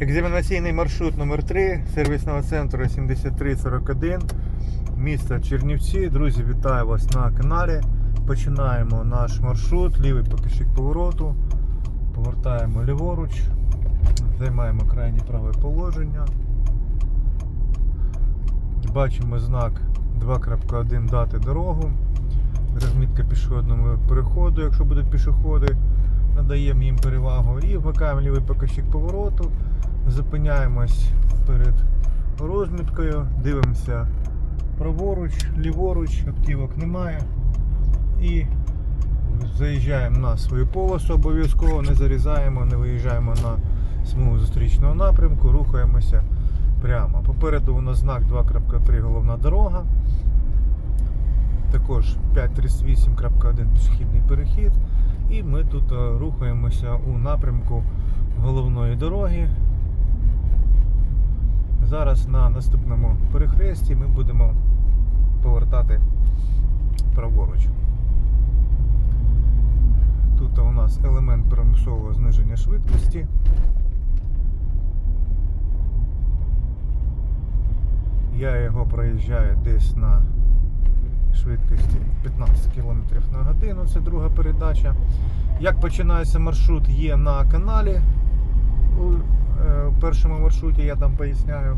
Екзаменаційний маршрут номер 3 сервісного центру 7341, місто Чернівці. Друзі, вітаю вас на каналі. Починаємо наш маршрут, лівий покажчик повороту. Повертаємо ліворуч, займаємо крайнє праве положення. Бачимо знак 2.1 дати дорогу. Розмітка пішохідного переходу, якщо будуть пішоходи, надаємо їм перевагу і вмикаємо лівий покажчик повороту, зупиняємось перед розміткою, дивимося праворуч, ліворуч, автівок немає. І заїжджаємо на свою полосу обов'язково, не зарізаємо, не виїжджаємо на смугу зустрічного напрямку, рухаємося прямо. Попереду у нас знак 2.3 головна дорога. Також 538.1 пішохідний перехід. І ми тут е, рухаємося у напрямку головної дороги. Зараз на наступному перехресті ми будемо повертати праворуч. Тут у нас елемент примусового зниження швидкості. Я його проїжджаю десь на швидкості 15 км на годину. Це друга передача. Як починається маршрут, є на каналі. Е, першому маршруті я там поясняю,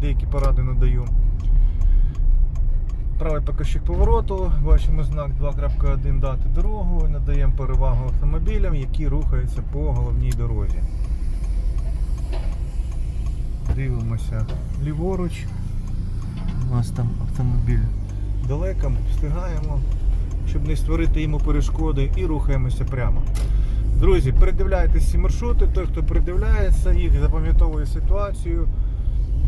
деякі поради надаю. Правий покажчик повороту, бачимо знак 2.1 дати дорогу надаємо перевагу автомобілям, які рухаються по головній дорозі. Дивимося ліворуч. У нас там автомобіль далеко, встигаємо, щоб не створити йому перешкоди і рухаємося прямо. Друзі, передивляйтесь ці маршрути, той, хто передивляється, їх запам'ятовує ситуацію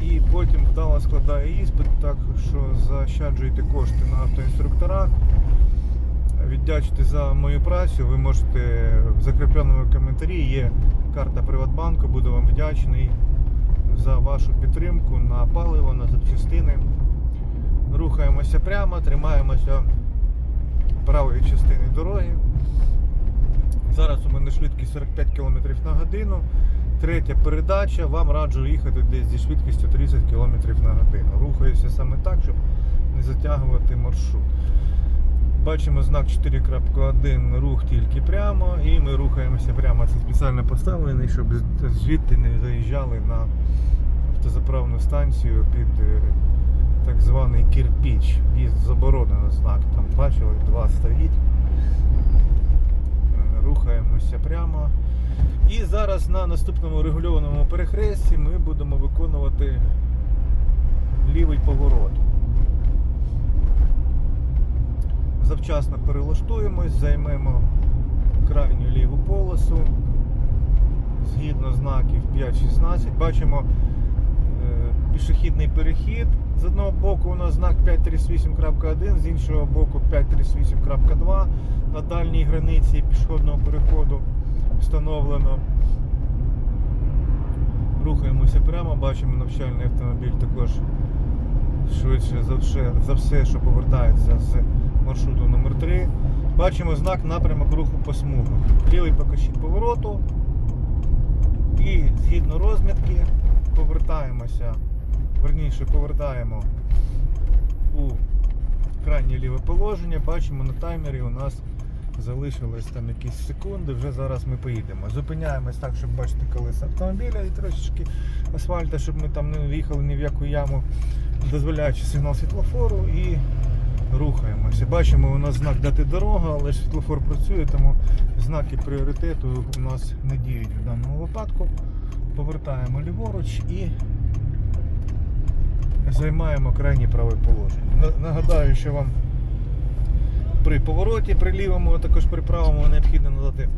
і потім вдало складає іспит, так що заощаджуйте кошти на автоінструкторах. Віддячити за мою працю, ви можете в закріпленому коментарі є карта Приватбанку, буду вам вдячний за вашу підтримку на паливо, на запчастини. Рухаємося прямо, тримаємося правої частини дороги. Зараз у мене швидкість 45 км на годину. Третя передача. Вам раджу їхати десь зі швидкістю 30 км на годину. Рухаюся саме так, щоб не затягувати маршрут. Бачимо знак 4.1 рух тільки прямо і ми рухаємося прямо. Це спеціально поставлений, щоб звідти не заїжджали на автозаправну станцію під е, так званий кирпіч. В'їзд заборонено знак. Там бачили, два стоїть. Рухаємося прямо. І зараз на наступному регульованому перехресті ми будемо виконувати лівий поворот. Завчасно перелаштуємось, займемо крайню ліву полосу. Згідно знаків 5.16 бачимо е, пішохідний перехід. З одного боку у нас знак 538.1, з іншого боку 538.2 на дальній границі пішохідного переходу встановлено. Рухаємося прямо, бачимо навчальний автомобіль також швидше за все, за все, що повертається з маршруту номер 3 Бачимо знак напрямок руху по смугах. Лівий покажчик повороту. І згідно розмітки повертаємося, верніше повертаємо у крайнє ліве положення. Бачимо на таймері у нас залишилось там якісь секунди, вже зараз ми поїдемо. Зупиняємось так, щоб бачити колеса автомобіля і трошечки асфальта, щоб ми там не в'їхали ні в яку яму, дозволяючи сигнал світлофору і рухаємося. Бачимо, у нас знак дати дорога, але світлофор працює, тому знаки пріоритету у нас не діють в даному випадку. Повертаємо ліворуч і займаємо крайнє праве положення. Нагадаю, що вам при повороті, при лівому, а також при правому необхідно надати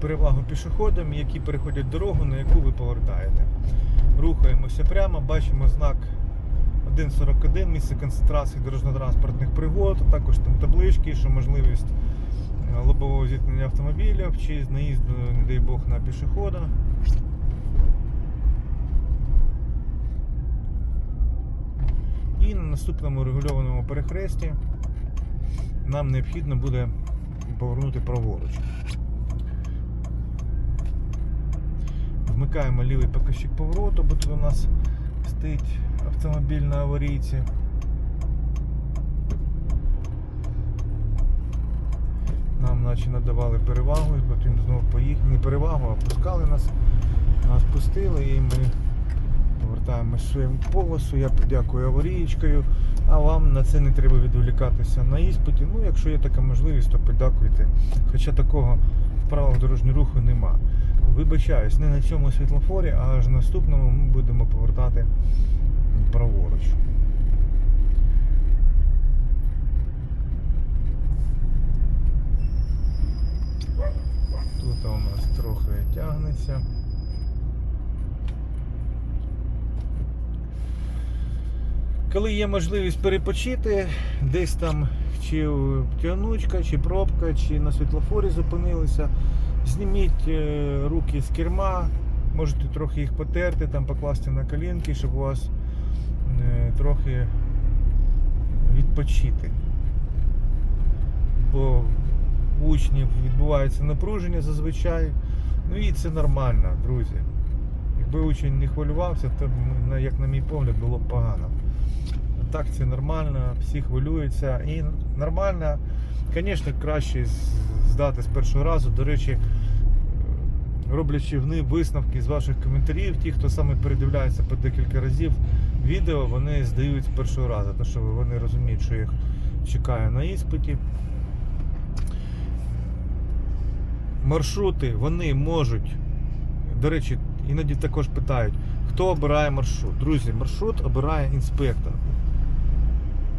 перевагу пішоходам, які переходять дорогу, на яку ви повертаєте. Рухаємося прямо, бачимо знак 1.41, місце концентрації дорожньо-транспортних пригод, а також там таблички, що можливість е, лобового зіткнення автомобілів чи наїзду, не дай Бог, на пішохода. І на наступному регульованому перехресті нам необхідно буде повернути праворуч. Вмикаємо лівий показчик повороту, бо тут у нас стоїть автомобіль на аварійці. Нам наче надавали перевагу, потім знову поїхали. Не перевагу, а пускали нас. Нас пустили і ми повертаємось своєму полосу. Я подякую аварійкою, а вам на це не треба відволікатися на іспиті. Ну, якщо є така можливість, то подякуйте. Хоча такого в правилах дорожнього руху нема. Вибачаюсь, не на цьому світлофорі, а аж наступному ми будемо повертати праворуч. Тут у нас трохи тягнеться. Коли є можливість перепочити, десь там чи тягнучка, чи пробка, чи на світлофорі зупинилися, зніміть е, руки з керма, можете трохи їх потерти, там покласти на колінки, щоб у вас е, трохи відпочити. Бо у учнів відбувається напруження зазвичай. Ну і це нормально, друзі. Якби учень не хвилювався, то, як на мій погляд, було б погано. Так, це нормально, всі хвилюються. І нормально, звісно, краще здати з першого разу. До речі, роблячи вни висновки з ваших коментарів, ті, хто саме передивляється по декілька разів відео, вони здають з першого разу, тому що вони розуміють, що їх чекає на іспиті. Маршрути вони можуть, до речі, іноді також питають, хто обирає маршрут. Друзі, маршрут обирає інспектор.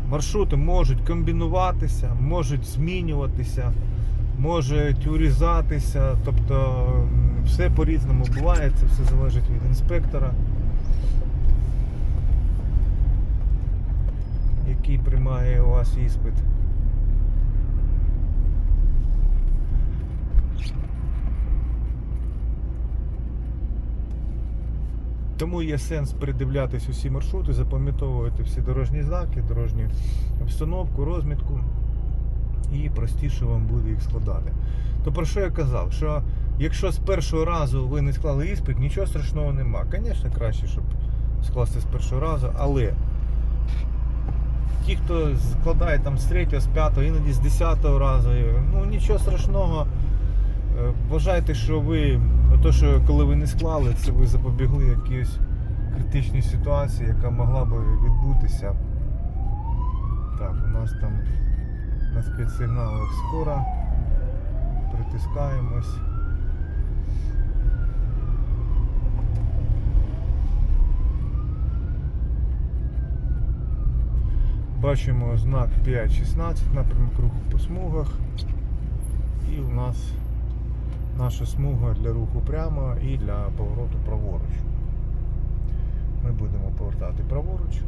Маршрути можуть комбінуватися, можуть змінюватися, можуть урізатися. Тобто все по-різному буває, це все залежить від інспектора, який приймає у вас іспит. Тому є сенс передивлятись усі маршрути, запам'ятовувати всі дорожні знаки, дорожню обстановку, розмітку, і простіше вам буде їх складати. То про що я казав? Що якщо з першого разу ви не склали іспит, нічого страшного нема. Звісно, краще, щоб скласти з першого разу, але ті, хто складає там з третього, з п'ятого, іноді з десятого разу, ну нічого страшного. Е, Вважайте, що ви, то, що коли ви не склали, це ви запобігли якійсь критичній ситуації, яка могла би відбутися. Так, у нас там на спецсигналах скоро. Притискаємось. Бачимо знак 5.16, напрямок руху по смугах. І у нас наша смуга для руху прямо і для повороту праворуч. Ми будемо повертати праворуч.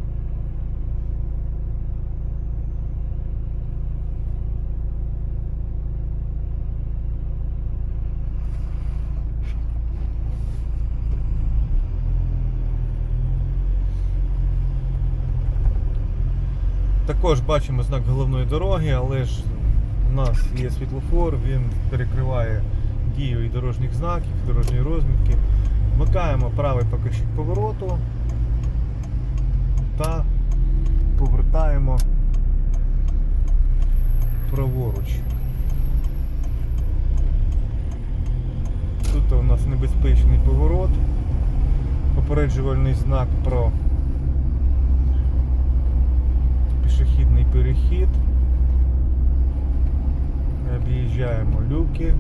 Також бачимо знак головної дороги, але ж у нас є світлофор, він перекриває дію і дорожніх знаків, і дорожньої розмітки. Вмикаємо правий показчик повороту та повертаємо праворуч. Тут у нас небезпечний поворот, попереджувальний знак про пішохідний перехід. Об'їжджаємо люки.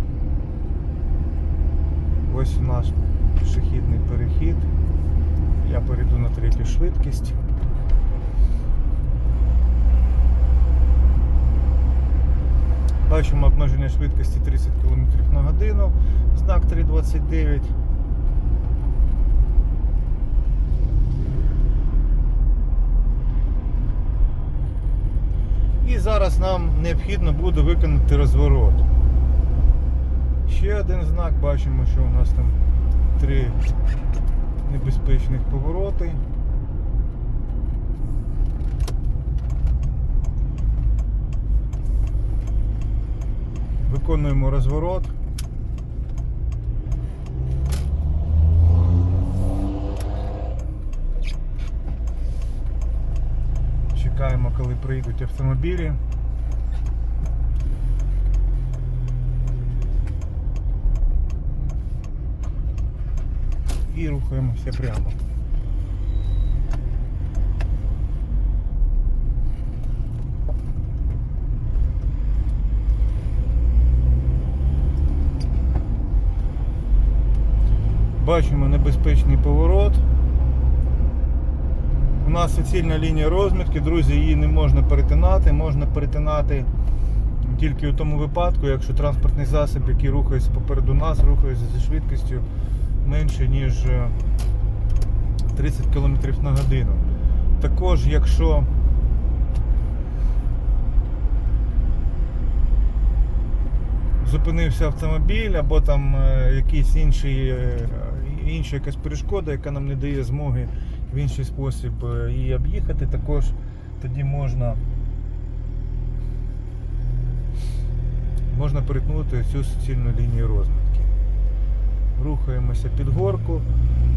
Ось у нас пішохідний перехід. Я перейду на третю швидкість. Бачимо обмеження швидкості 30 км на годину, знак 329. І зараз нам необхідно буде виконати розворот. Ще один знак, бачимо, що у нас там три небезпечних повороти. Виконуємо розворот. Чекаємо, коли прийдуть автомобілі. І рухаємося прямо. Бачимо небезпечний поворот. У нас суцільна лінія розмітки, друзі, її не можна перетинати. Можна перетинати тільки у тому випадку, якщо транспортний засіб, який рухається попереду нас, рухається зі швидкістю менше, ніж е, 30 км на годину. Також, якщо зупинився автомобіль або там е, якийсь інший, е, інша якась перешкода, яка нам не дає змоги в інший спосіб е, її об'їхати, також тоді можна можна перетнути цю суцільну лінію розмітки. Рухаємося під горку.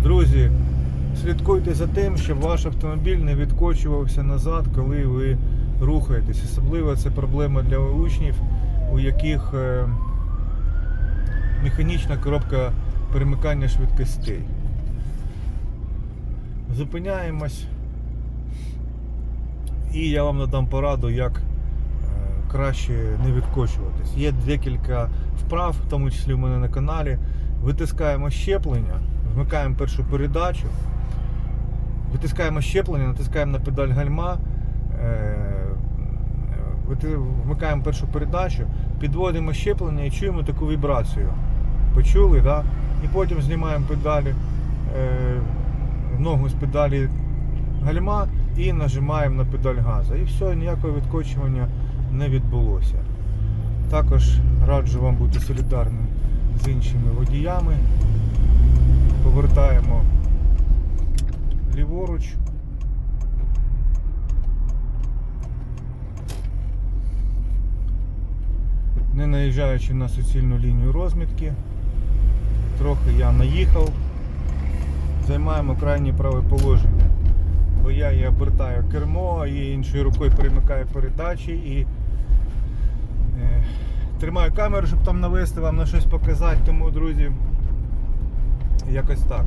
Друзі, слідкуйте за тим, щоб ваш автомобіль не відкочувався назад, коли ви рухаєтесь. Особливо це проблема для учнів, у яких е, механічна коробка перемикання швидкостей. Зупиняємось. І я вам надам пораду, як е, краще не відкочуватись. Є декілька вправ, в тому числі в мене на каналі. Витискаємо щеплення, вмикаємо першу передачу, витискаємо щеплення, натискаємо на педаль гальма, е, вмикаємо першу передачу, підводимо щеплення і чуємо таку вібрацію. Почули, да? І потім знімаємо педалі, е, ногу з педалі гальма і нажимаємо на педаль газу. І все, ніякого відкочування не відбулося. Також раджу вам бути солідарним з іншими водіями. Повертаємо ліворуч. Не наїжджаючи на суцільну лінію розмітки. Трохи я наїхав. Займаємо крайнє праве положення. Бо я і обертаю кермо, і іншою рукою перемикаю передачі і е, тримаю камеру, щоб там навести вам на щось показати. Тому, друзі, якось так.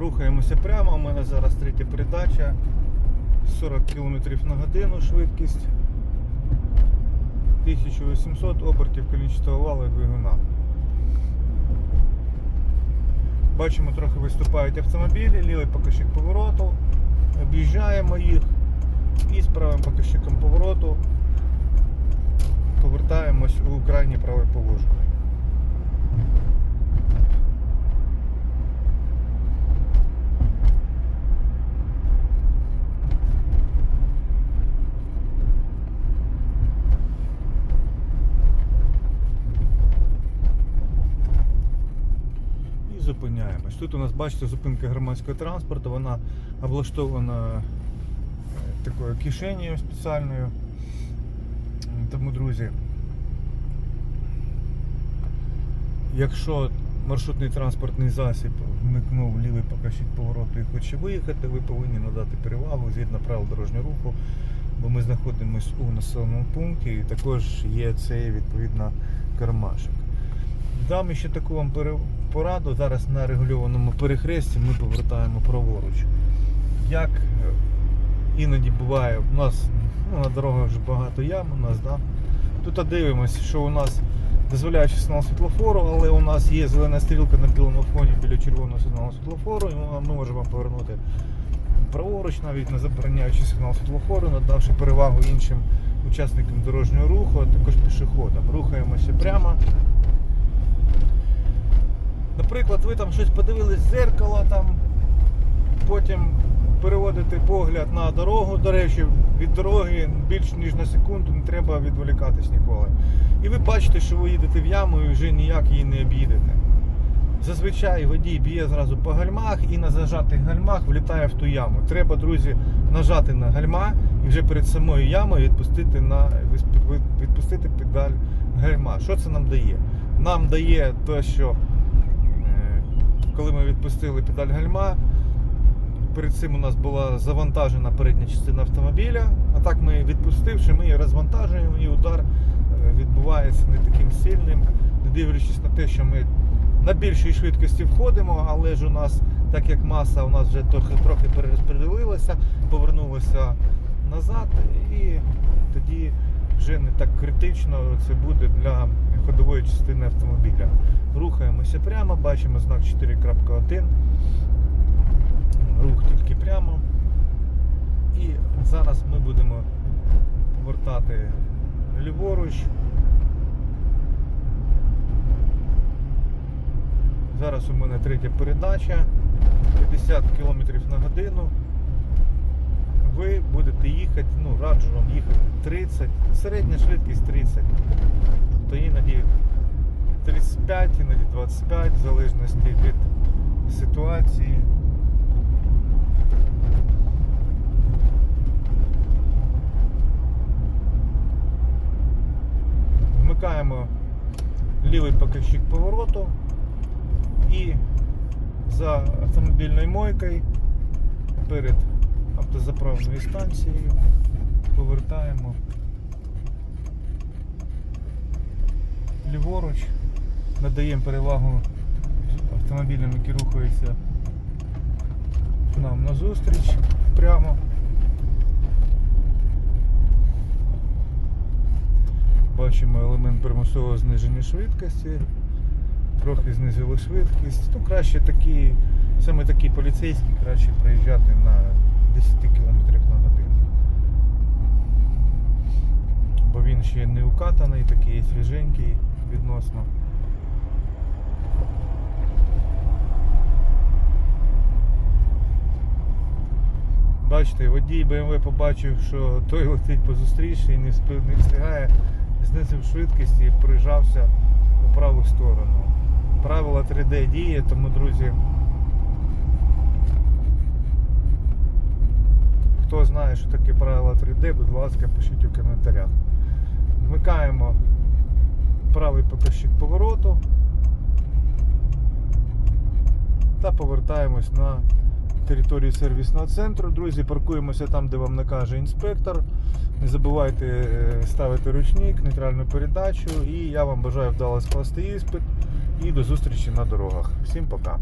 Рухаємося прямо. У мене зараз третя передача. 40 км на годину швидкість. 1800 обертів колінчатого валу і двигуна. Бачимо, трохи виступають автомобілі, лівий покажчик повороту, об'їжджаємо їх і з правим покажчиком повороту повертаємось у крайнє праве положення. Зупиняємось. Тут у нас, бачите, зупинка громадського транспорту, вона облаштована е, такою кишенею спеціальною. Тому, друзі, якщо маршрутний транспортний засіб вмикнув лівий покажчик повороту і хоче виїхати, ви повинні надати перевагу згідно правил дорожнього руху, бо ми знаходимося у населеному пункті і також є цей відповідно кармашик. Дам ще таку вам пораду. Зараз на регульованому перехресті ми повертаємо праворуч. Як е, іноді буває, у нас ну, на дорогах вже багато ям у нас, да? Тут дивимося, що у нас дозволяючи сигнал світлофору, але у нас є зелена стрілка на білому фоні біля червоного сигналу світлофору, і ми можемо повернути праворуч, навіть не забороняючи сигнал світлофору, надавши перевагу іншим учасникам дорожнього руху, а також пішоходам. Рухаємося прямо. Наприклад, ви там щось подивились з зеркала, там, потім переводите погляд на дорогу. До речі, від дороги більш ніж на секунду не треба відволікатись ніколи. І ви бачите, що ви їдете в яму і вже ніяк її не об'їдете. Зазвичай водій б'є зразу по гальмах і на зажатих гальмах влітає в ту яму. Треба, друзі, нажати на гальма і вже перед самою ямою відпустити, на, відпустити педаль гальма. Що це нам дає? Нам дає те, що е, коли ми відпустили педаль гальма, Перед цим у нас була завантажена передня частина автомобіля, а так ми відпустивши, ми її розвантажуємо і удар е, відбувається не таким сильним, не дивлячись на те, що ми на більшій швидкості входимо, але ж у нас, так як маса у нас вже трохи, трохи перерозподілилася, повернулася назад, і тоді вже не так критично це буде для ходової частини автомобіля. Рухаємося прямо, бачимо знак 4.1. Рух тільки прямо. І зараз ми будемо повертати ліворуч. Зараз у мене третя передача, 50 км на годину. Ви будете їхати, ну раджу вам їхати 30, середня швидкість 30. Тобто іноді 35, іноді 25, в залежності від ситуації. Вмикаємо лівий показчик повороту і за автомобільною мойкою перед автозаправною станцією повертаємо ліворуч, надаємо перевагу автомобілям, які рухаються нам назустріч прямо. Бачимо елемент примусового зниження швидкості. Трохи знизили швидкість. Ну, краще такі, саме такі поліцейські краще проїжджати на 10 км на годину. Бо він ще не укатаний, такий свіженький відносно. Бачите, водій BMW побачив, що той летить по зустрічці і не встигає, знизив швидкість і прижався у праву сторону. Правило 3D діє, тому, друзі, хто знає, що таке правило 3D, будь ласка, пишіть у коментарях. Вмикаємо правий показчик повороту та повертаємось на територію сервісного центру. Друзі, паркуємося там, де вам накаже інспектор. Не забувайте е, ставити ручник, нейтральну передачу. І я вам бажаю вдало скласти іспит. І до зустрічі на дорогах. Всім пока.